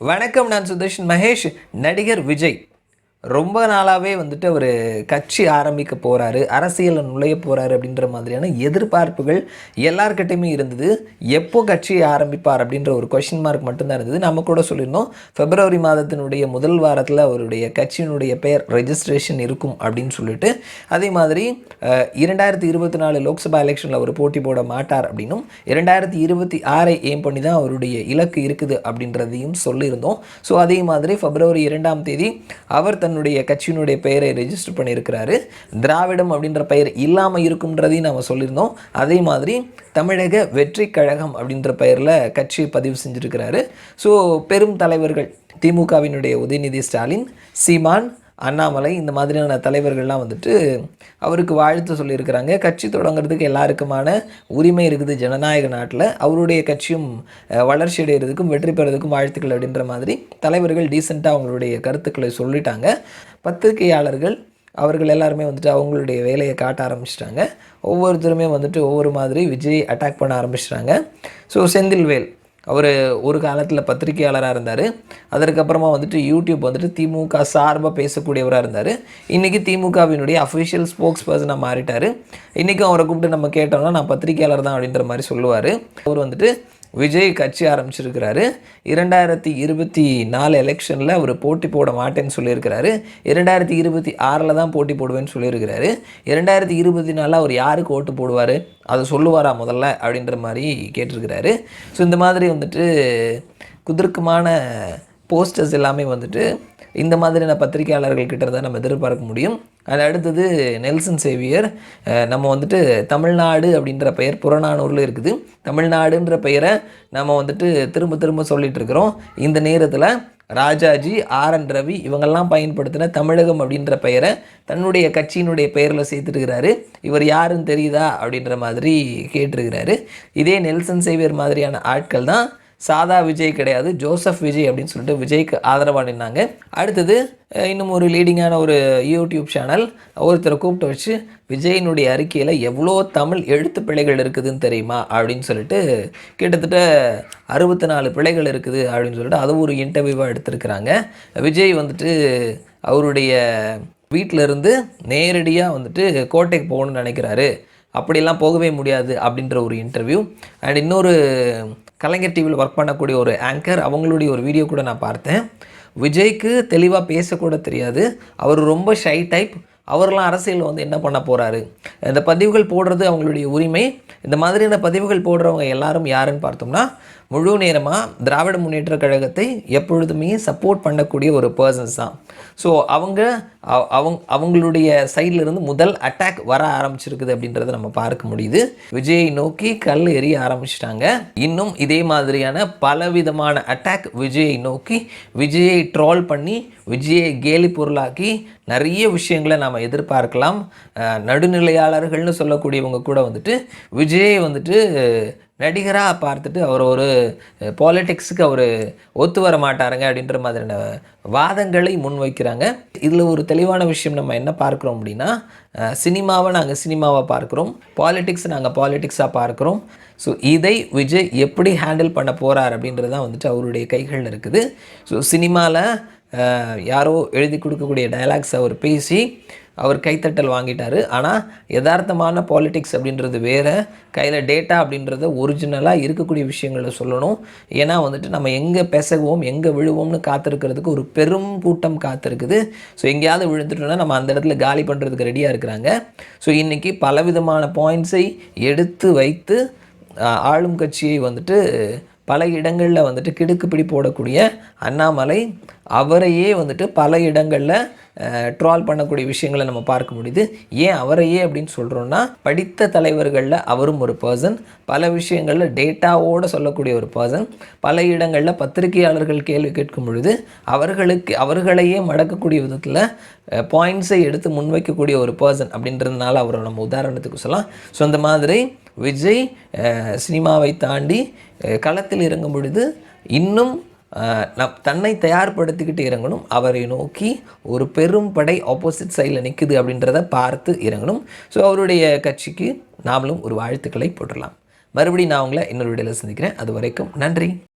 வணக்கம் நான் சுதர்ஷன் மகேஷ் நடிகர் விஜய். ரொம்ப நாளாகவே வந்துட்டு அவர் கட்சி ஆரம்பிக்க போகிறாரு அரசியலில் நுழைய போகிறாரு அப்படின்ற மாதிரியான எதிர்பார்ப்புகள் எல்லார்கிட்டையுமே இருந்தது. எப்போ கட்சியை ஆரம்பிப்பார் அப்படின்ற ஒரு கொஷின் மார்க் மட்டும்தான் இருந்தது. நம்ம கூட சொல்லியிருந்தோம் பிப்ரவரி மாதத்தினுடைய முதல் வாரத்தில் அவருடைய கட்சியினுடைய பெயர் ரெஜிஸ்ட்ரேஷன் இருக்கும் அப்படின்னு சொல்லிட்டு. அதே மாதிரி இரண்டாயிரத்தி இருபத்தி நாலு லோக்சபா எலெக்ஷனில் அவர் போட்டி போட மாட்டார் அப்படின்னும் இரண்டாயிரத்தி இருபத்தி ஆறை ஏம் பண்ணி தான் அவருடைய இலக்கு இருக்குது அப்படின்றதையும் சொல்லியிருந்தோம். ஸோ அதே மாதிரி பிப்ரவரி இரண்டாம் தேதி அவர் தன்னுடைய கட்சியினுடைய பெயரை ரெஜிஸ்டர் பண்ணியிருக்கிறாரு. திராவிடம் அப்படின்ற பெயர் இல்லாமல் இருக்கும்ன்றதையும் நம்ம சொல்லியிருந்தோம். அதே மாதிரி தமிழக வெற்றி கழகம் அப்படின்ற பெயரில் கட்சியை பதிவு செஞ்சுருக்கிறாரு. ஸோ பெரும் தலைவர்கள் திமுகவினுடைய உதயநிதி ஸ்டாலின் சீமான் அண்ணாமலை இந்த மாதிரியான தலைவர்கள்லாம் வந்துட்டு அவருக்கு வாழ்த்து சொல்லியிருக்கிறாங்க. கட்சி தொடங்குறதுக்கு எல்லாருக்குமான உரிமை இருக்குது ஜனநாயக நாட்டில். அவருடைய கட்சியும் வளர்ச்சி அடைகிறதுக்கும் வெற்றி பெறதுக்கும் வாழ்த்துக்கள் அப்படின்ற மாதிரி தலைவர்கள் டீசெண்டாக அவங்களுடைய கருத்துக்களை சொல்லிட்டாங்க. பத்திரிகையாளர்கள் அவர்கள் எல்லாருமே வந்துட்டு அவங்களுடைய வேலையை காட்ட ஆரம்பிச்சிட்டாங்க. ஒவ்வொருத்தருமே வந்துட்டு ஒவ்வொரு மாதிரி விஜய் அட்டாக் பண்ண ஆரம்பிச்சிட்டாங்க. ஸோ செந்தில்வேல் அவர் ஒரு காலத்தில் பத்திரிகையாளராக இருந்தார். அதற்கப்புறமா வந்துட்டு யூடியூப் வந்துட்டு திமுக சார்பாக பேசக்கூடியவராக இருந்தார். இன்றைக்கி திமுகவினுடைய அஃபிஷியல் ஸ்போக்ஸ் பர்சனாக மாறிட்டார். இன்றைக்கும் அவரை கூப்பிட்டு நம்ம கேட்டோம்னா நான் பத்திரிகையாளர் தான் அப்படின்ற மாதிரி சொல்லுவார். அவர் வந்துட்டு விஜய் கட்சி ஆரம்பிச்சிருக்கிறாரு. இரண்டாயிரத்தி இருபத்தி நாலு எலெக்ஷனில் அவர் போட்டி போட மாட்டேன்னு சொல்லியிருக்கிறாரு. இரண்டாயிரத்தி இருபத்தி ஆறில் தான் போட்டி போடுவேன்னு சொல்லியிருக்கிறாரு. இரண்டாயிரத்தி இருபத்தி நாலில் அவர் யாருக்கு ஓட்டு போடுவார்? அதை சொல்லுவாரா முதல்ல அப்படின்ற மாதிரி கேட்டிருக்கிறாரு. ஸோ இந்த மாதிரி வந்துட்டு குதிர்க்கமான போஸ்டர்ஸ் எல்லாமே வந்துட்டு இந்த மாதிரியான பத்திரிகையாளர்கள் கிட்ட தான் நம்ம எதிர்பார்க்க முடியும். அது அடுத்தது நெல்சன் சேவியர் நம்ம வந்துட்டு தமிழ்நாடு அப்படின்ற பெயர் புறநானூரில் இருக்குது. தமிழ்நாடுன்ற பெயரை நம்ம வந்துட்டு திரும்ப திரும்ப சொல்லிகிட்ருக்கிறோம் இந்த நேரத்தில் ராஜாஜி ஆர் என் ரவி இவங்கெல்லாம் பயன்படுத்தின தமிழகம் அப்படின்ற பெயரை தன்னுடைய கட்சியினுடைய பெயரில் சேர்த்துருக்கிறாரு இவர் யாருன்னு தெரியுதா அப்படின்ற மாதிரி கேட்டிருக்கிறாரு. இதே நெல்சன் சேவியர் மாதிரியான ஆட்கள் தான் சாதா விஜய் கிடையாது ஜோசப் விஜய் அப்படின்னு சொல்லிட்டு விஜய்க்கு ஆதரவாக நின்னாங்க. அடுத்தது இன்னும் ஒரு லீடிங்கான ஒரு யூடியூப் சேனல் ஒருத்தரை கூப்பிட்டு வச்சு விஜயினுடைய அறிக்கையில் எவ்வளோ தமிழ் எழுத்து பிழைகள் இருக்குதுன்னு தெரியுமா அப்படின்னு சொல்லிட்டு கிட்டத்தட்ட அறுபத்தி நாலு பிழைகள் இருக்குது அப்படின்னு சொல்லிட்டு அதுவும் ஒரு இன்டர்வியூவாக எடுத்திருக்கிறாங்க. விஜய் வந்துட்டு அவருடைய வீட்டில் இருந்து நேரடியாக வந்துட்டு கோட்டைக்கு போகணும்னு நினைக்கிறாரு. அப்படிலாம் போகவே முடியாது அப்படின்ற ஒரு இன்டர்வியூ அண்ட் இன்னொரு கலைஞர் டிவியில் ஒர்க் பண்ணக்கூடிய ஒரு ஆங்கர் அவங்களுடைய ஒரு வீடியோ கூட நான் பார்த்தேன். விஜய்க்கு தெளிவாக பேசக்கூட தெரியாது. அவர் ரொம்ப ஷை டைப் அவர்லாம் அரசியலில் வந்து என்ன பண்ண போகிறாரு இந்த பதிவுகள் போடுறது அவங்களுடைய உரிமை. இந்த மாதிரியான பதிவுகள் போடுறவங்க எல்லாரும் யாருன்னு பார்த்தோம்னா முழு நேரமாக திராவிட முன்னேற்ற கழகத்தை எப்பொழுதுமே சப்போர்ட் பண்ணக்கூடிய ஒரு பர்சன்ஸ் தான். ஸோ அவங்க அவங்க அவங்களுடைய சைடில் இருந்து முதல் அட்டாக் வர ஆரம்பிச்சிருக்குது அப்படின்றத நம்ம பார்க்க முடியுது. விஜயை நோக்கி கல் எறிய ஆரம்பிச்சிட்டாங்க. இன்னும் இதே மாதிரியான பலவிதமான அட்டாக் விஜயை நோக்கி விஜயை ட்ரோல் பண்ணி விஜயை கேலி பொருளாக்கி நிறைய விஷயங்களை நாம் எதிர்பார்க்கலாம். நடுநிலையாளர்கள்னு சொல்லக்கூடியவங்க கூட வந்துட்டு விஜயை வந்துட்டு நடிகராக பார்த்துட்டு அவர் ஒரு பாலிட்டிக்ஸுக்கு அவர் ஒத்து வர மாட்டாருங்க அப்படின்ற மாதிரியான வாதங்களை முன்வைக்கிறாங்க. இதில் ஒரு தெளிவான விஷயம் நம்ம என்ன பார்க்குறோம் அப்படின்னா சினிமாவை நாங்கள் சினிமாவாக பார்க்குறோம். பாலிட்டிக்ஸ் நாங்கள் பாலிட்டிக்ஸாக பார்க்குறோம். ஸோ இதை விஜய் எப்படி ஹேண்டில் பண்ண போகிறார் அப்படின்றது தான் வந்துட்டு அவருடைய கைகளில் இருக்குது. ஸோ சினிமாவில் யாரோ எழுதி கொடுக்கக்கூடிய டைலாக்ஸ் அவர் பேசி அவர் கைத்தட்டல் வாங்கிட்டார். ஆனால் யதார்த்தமான பாலிட்டிக்ஸ் அப்படின்றது வேறு. கையில் டேட்டா அப்படின்றத ஒரிஜினலாக இருக்கக்கூடிய விஷயங்களை சொல்லணும். ஏன்னா வந்துட்டு நம்ம எங்கே பெசகுவோம் எங்கே விழுவோம்னு காத்திருக்கிறதுக்கு ஒரு பெரும் கூட்டம் காத்திருக்குது. ஸோ எங்கேயாவது விழுந்துட்டோம்னா நம்ம அந்த இடத்துல காலி பண்ணுறதுக்கு ரெடியாக இருக்கிறாங்க. ஸோ இன்றைக்கி பலவிதமான பாயிண்ட்ஸை எடுத்து வைத்து ஆளும் கட்சியை வந்துட்டு பல இடங்களில் வந்துட்டு கிடுக்குப்பிடி போடக்கூடிய அண்ணாமலை அவரையே வந்துட்டு பல இடங்களில் ட்ரால் பண்ணக்கூடிய விஷயங்களை நம்ம பார்க்க முடியுது. ஏன் அவரையே அப்படின்னு சொல்கிறோன்னா படித்த தலைவர்களில் அவரும் ஒரு பர்சன் பல விஷயங்களில் டேட்டாவோடு சொல்லக்கூடிய ஒரு பர்சன் பல இடங்களில் பத்திரிகையாளர்கள் கேள்வி கேட்கும் பொழுது அவர்களுக்கு அவர்களையே மடக்கக்கூடிய விதத்தில் பாயிண்ட்ஸை எடுத்து முன்வைக்கக்கூடிய ஒரு பர்சன் அப்படின்றதுனால அவரை நம்ம உதாரணத்துக்கு சொல்லலாம். ஸோ அந்த மாதிரி விஜய் சினிமாவை தாண்டி களத்தில் இறங்கும் பொழுது இன்னும் நம் தன்னை தயார்படுத்திக்கிட்டு இறங்கணும். அவரை நோக்கி ஒரு பெரும் படை ஆப்போசிட் சைடில் நிற்குது அப்படின்றத பார்த்து இறங்கணும். ஸோ அவருடைய கட்சிக்கு நாமளும் ஒரு வாழ்த்துக்களை போட்டுடலாம். மறுபடியும் நான் உங்களை இன்னொரு வீடியோவில் சந்திக்கிறேன். அது வரைக்கும் நன்றி.